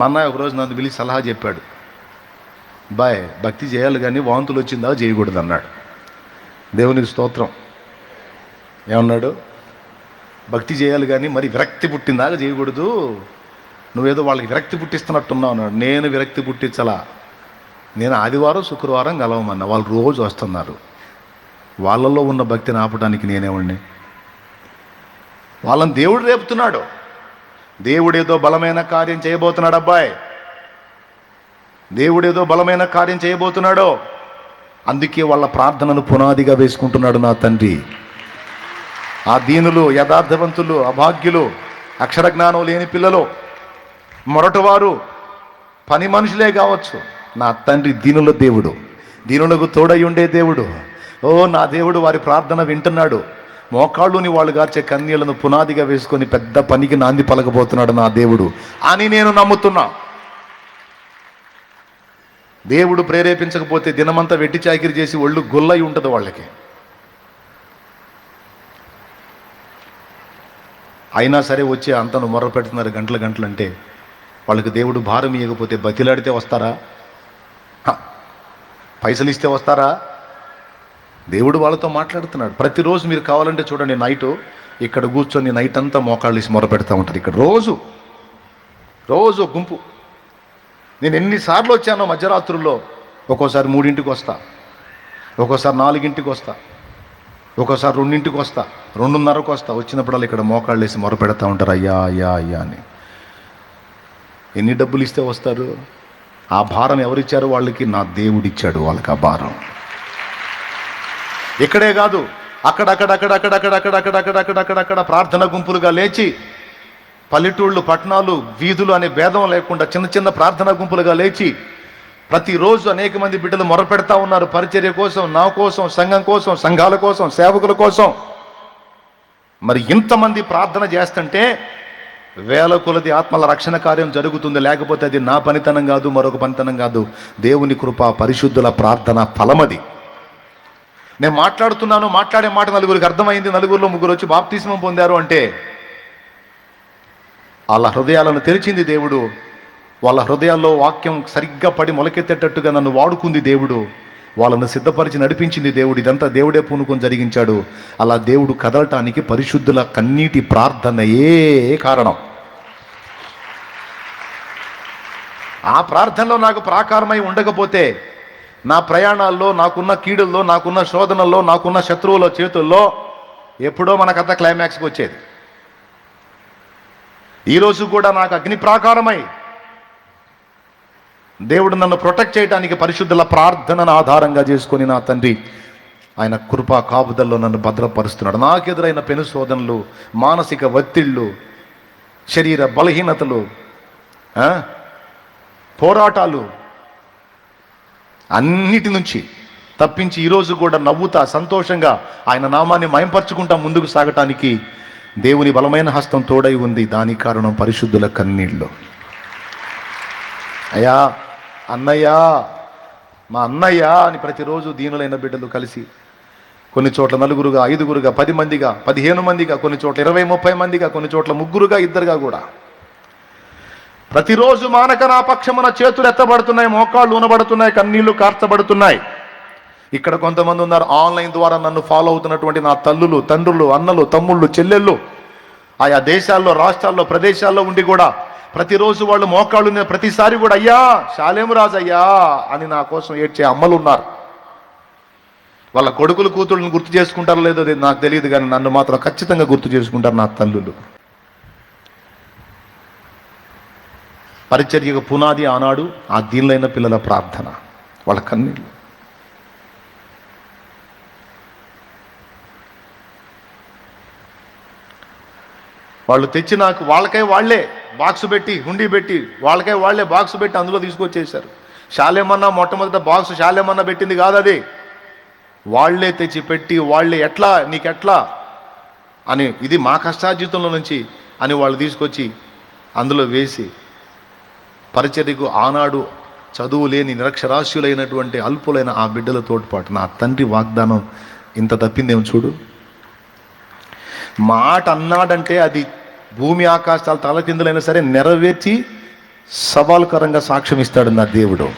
మా అన్నయ్య ఒకరోజు నన్ను పిలిచి సలహా చెప్పాడు. బాయ్ భక్తి చేయాలి కానీ వాంతులు వచ్చిందా? చేయకూడదు అన్నాడు దేవునికి స్తోత్రం. ఏమన్నాడు? భక్తి చేయాలి కానీ మరి విరక్తి పుట్టిందాక చేయకూడదు. నువ్వేదో వాళ్ళకి విరక్తి పుట్టిస్తున్నట్టున్నావు అన్నాడు. నేను విరక్తి పుట్టించలా. నేను ఆదివారం శుక్రవారం కలవమన్నా. వాళ్ళు రోజు వస్తున్నారు. వాళ్ళల్లో ఉన్న భక్తిని ఆపడానికి నేనేమండి వాళ్ళని దేవుడు రేపుతున్నాడు. దేవుడేదో బలమైన కార్యం చేయబోతున్నాడు అబ్బాయి. దేవుడేదో బలమైన కార్యం చేయబోతున్నాడో. అందుకే వాళ్ళ ప్రార్థనను పునాదిగా వేసుకుంటున్నాడు నా తండ్రి. ఆ దీనులు యథార్థవంతులు అభాగ్యులు అక్షర జ్ఞానం లేని పిల్లలు మొరటవారు పని మనుషులే కావచ్చు. నా తండ్రి దీనుల దేవుడు. దీనులకు తోడై ఉండే దేవుడు. ఓ నా దేవుడు వారి ప్రార్థన వింటున్నాడు. మోకాళ్ళుని వాళ్ళు గార్చే కన్నీళ్ళను పునాదిగా వేసుకొని పెద్ద పనికి నాంది పలకబోతున్నాడు నా దేవుడు అని నేను నమ్ముతున్నా. దేవుడు ప్రేరేపించకపోతే దినమంతా వెట్టి చాకిరి చేసి ఒళ్ళు గుల్లయి ఉంటుంది వాళ్ళకి. అయినా సరే వచ్చి అంతను మొర్ర పెడుతున్నారు గంటల గంటలు అంటే వాళ్ళకి దేవుడు భారం ఇవ్వకపోతే బతిలాడితే వస్తారా? పైసలు ఇస్తే వస్తారా? దేవుడు వాళ్ళతో మాట్లాడుతున్నాడు. ప్రతిరోజు మీరు కావాలంటే చూడండి నైట్ ఇక్కడ కూర్చొని నైట్ అంతా మోకాళ్ళేసి మొరపెడతా పెడతా ఉంటారు ఇక్కడ. రోజు రోజు గుంపు. నేను ఎన్నిసార్లు వచ్చానో మధ్యరాత్రుల్లో. ఒక్కోసారి మూడింటికి వస్తా. ఒక్కోసారి నాలుగింటికి వస్తా. ఒక్కోసారి రెండింటికి వస్తా. రెండున్నరకు వస్తా. వచ్చినప్పుడల్లా ఇక్కడ మోకాళ్ళు వేసి మొర పెడతా ఉంటారు. అయ్యా అయ్యా అయ్యా అని. ఎన్ని డబ్బులు ఇస్తే వస్తారు? ఆ భారం ఎవరిచ్చారు? వాళ్ళకి నా దేవుడిచ్చాడు వాళ్ళకి ఆ భారం. ఇక్కడే కాదు. అక్కడక్కడక్కడక్కడక్కడక్కడక్కడక్కడక్కడక్కడ ప్రార్థన గుంపులుగా లేచి పల్లెటూళ్ళు పట్టణాలు వీధులు అనే భేదం లేకుండా చిన్న చిన్న ప్రార్థన గుంపులుగా లేచి ప్రతిరోజు అనేక మంది బిడ్డలు మొరపెడతా ఉన్నారు. పరిచర్య కోసం నా కోసం సంఘం కోసం సంఘాల కోసం సేవకుల కోసం. మరి ఇంతమంది ప్రార్థన చేస్తుంటే వేల కొలది ఆత్మల రక్షణ కార్యం జరుగుతుంది. లేకపోతే అది నా పనితనం కాదు మరొక పనితనం కాదు. దేవుని కృప పరిశుద్ధుల ప్రార్థన ఫలమది. నేను మాట్లాడుతున్నాను మాట్లాడే మాట నలుగురికి అర్థమైంది. నలుగురిలో ముగ్గురు వచ్చి బాప్తిస్మం పొందారు అంటే వాళ్ళ హృదయాలను తెరిచింది దేవుడు. వాళ్ళ హృదయాల్లో వాక్యం సరిగ్గా పడి మొలకెత్తేటట్టుగా నన్ను వాడుకుంది దేవుడు. వాళ్ళను సిద్ధపరిచి నడిపించింది దేవుడు. ఇదంతా దేవుడే పూనుకొని జరిగించాడు. అలా దేవుడు కదలటానికి పరిశుద్ధుల కన్నీటి ప్రార్థనయే కారణం. ఆ ప్రార్థనలో నాకు ప్రాకారమై ఉండకపోతే నా ప్రయాణాల్లో నాకున్న కీడుల్లో నాకున్న శోధనల్లో నాకున్న శత్రువుల చేతుల్లో ఎప్పుడో మనకంతా క్లైమాక్స్కి వచ్చేది. ఈరోజు కూడా నాకు అగ్ని ప్రాకారమై దేవుడు నన్ను ప్రొటెక్ట్ చేయడానికి పరిశుద్ధుల ప్రార్థనను ఆధారంగా చేసుకొని నా తండ్రి ఆయన కృపా కాపుదల్లో నన్ను భద్రపరుస్తున్నాడు. నాకెదురైన పెను శోధనలు మానసిక ఒత్తిళ్ళు శరీర బలహీనతలు పోరాటాలు అన్నిటి నుంచి తప్పించి ఈరోజు కూడా నవ్వుతా సంతోషంగా ఆయన నామాన్ని మయంపరుచుకుంటా ముందుకు సాగటానికి దేవుని బలమైన హస్తం తోడై ఉంది. దాని కారణం పరిశుద్ధుల కన్నీళ్ళు. అయ్యా అన్నయ్యా మా అన్నయ్య అని ప్రతిరోజు దీనులైన బిడ్డలు కలిసి కొన్ని చోట్ల నలుగురుగా ఐదుగురుగా పది మందిగా పదిహేను మందిగా కొన్ని చోట్ల ఇరవై ముప్పై మందిగా కొన్ని చోట్ల ముగ్గురుగా ఇద్దరుగా కూడా ప్రతిరోజు మానక నా పక్షమున చేతులు ఎత్తబడుతున్నాయి మోకాళ్ళు ఉనబడుతున్నాయి కన్నీళ్ళు కార్చబడుతున్నాయి. ఇక్కడ కొంతమంది ఉన్నారు ఆన్లైన్ ద్వారా నన్ను ఫాలో అవుతున్నటువంటి నా తల్లులు తండ్రులు అన్నలు తమ్ముళ్ళు చెల్లెళ్ళు. ఆయా దేశాల్లో రాష్ట్రాల్లో ప్రదేశాల్లో ఉండి కూడా ప్రతిరోజు వాళ్ళు మోకాళ్ళు ప్రతిసారి కూడా అయ్యా శాలేము రాజు అయ్యా అని నా కోసం ఏడ్చే అమ్మలు ఉన్నారు. వాళ్ళ కొడుకులు కూతుళ్ళని గుర్తు చేసుకుంటారో లేదో నాకు తెలియదు కానీ నన్ను మాత్రం ఖచ్చితంగా గుర్తు చేసుకుంటారు నా తల్లులు. పరిచర్యకు పునాది ఆనాడు ఆ దీనిలైన పిల్లల ప్రార్థన. వాళ్ళ కన్నీళ్ళు. వాళ్ళు తెచ్చి నాకు వాళ్ళకై వాళ్ళే బాక్స్ పెట్టి హుండీ పెట్టి వాళ్ళకై వాళ్ళే బాక్స్ పెట్టి అందులో తీసుకొచ్చేసారు శాలేమన్నా మొట్టమొదట బాక్స్ శాలేమన్నా పెట్టింది కాదు అది. వాళ్ళే తెచ్చి పెట్టి వాళ్ళే ఎట్లా నీకెట్లా అని ఇది మా కష్టార్జితంలో నుంచి అని వాళ్ళు తీసుకొచ్చి అందులో వేసి పరిచర్యకు ఆనాడు చదువు లేని నిరక్షరాస్యులైనటువంటి అల్పులైన ఆ బిడ్డల తోడ్పాటు. నా తండ్రి వాగ్దానం ఇంత తప్పిందేమో చూడు? మాట అన్నాడంటే అది భూమి ఆకాశాలు తలకిందులైనా సరే నెరవేర్చి సవాల్కరంగా సాక్ష్యం ఇస్తాడు నా దేవుడు.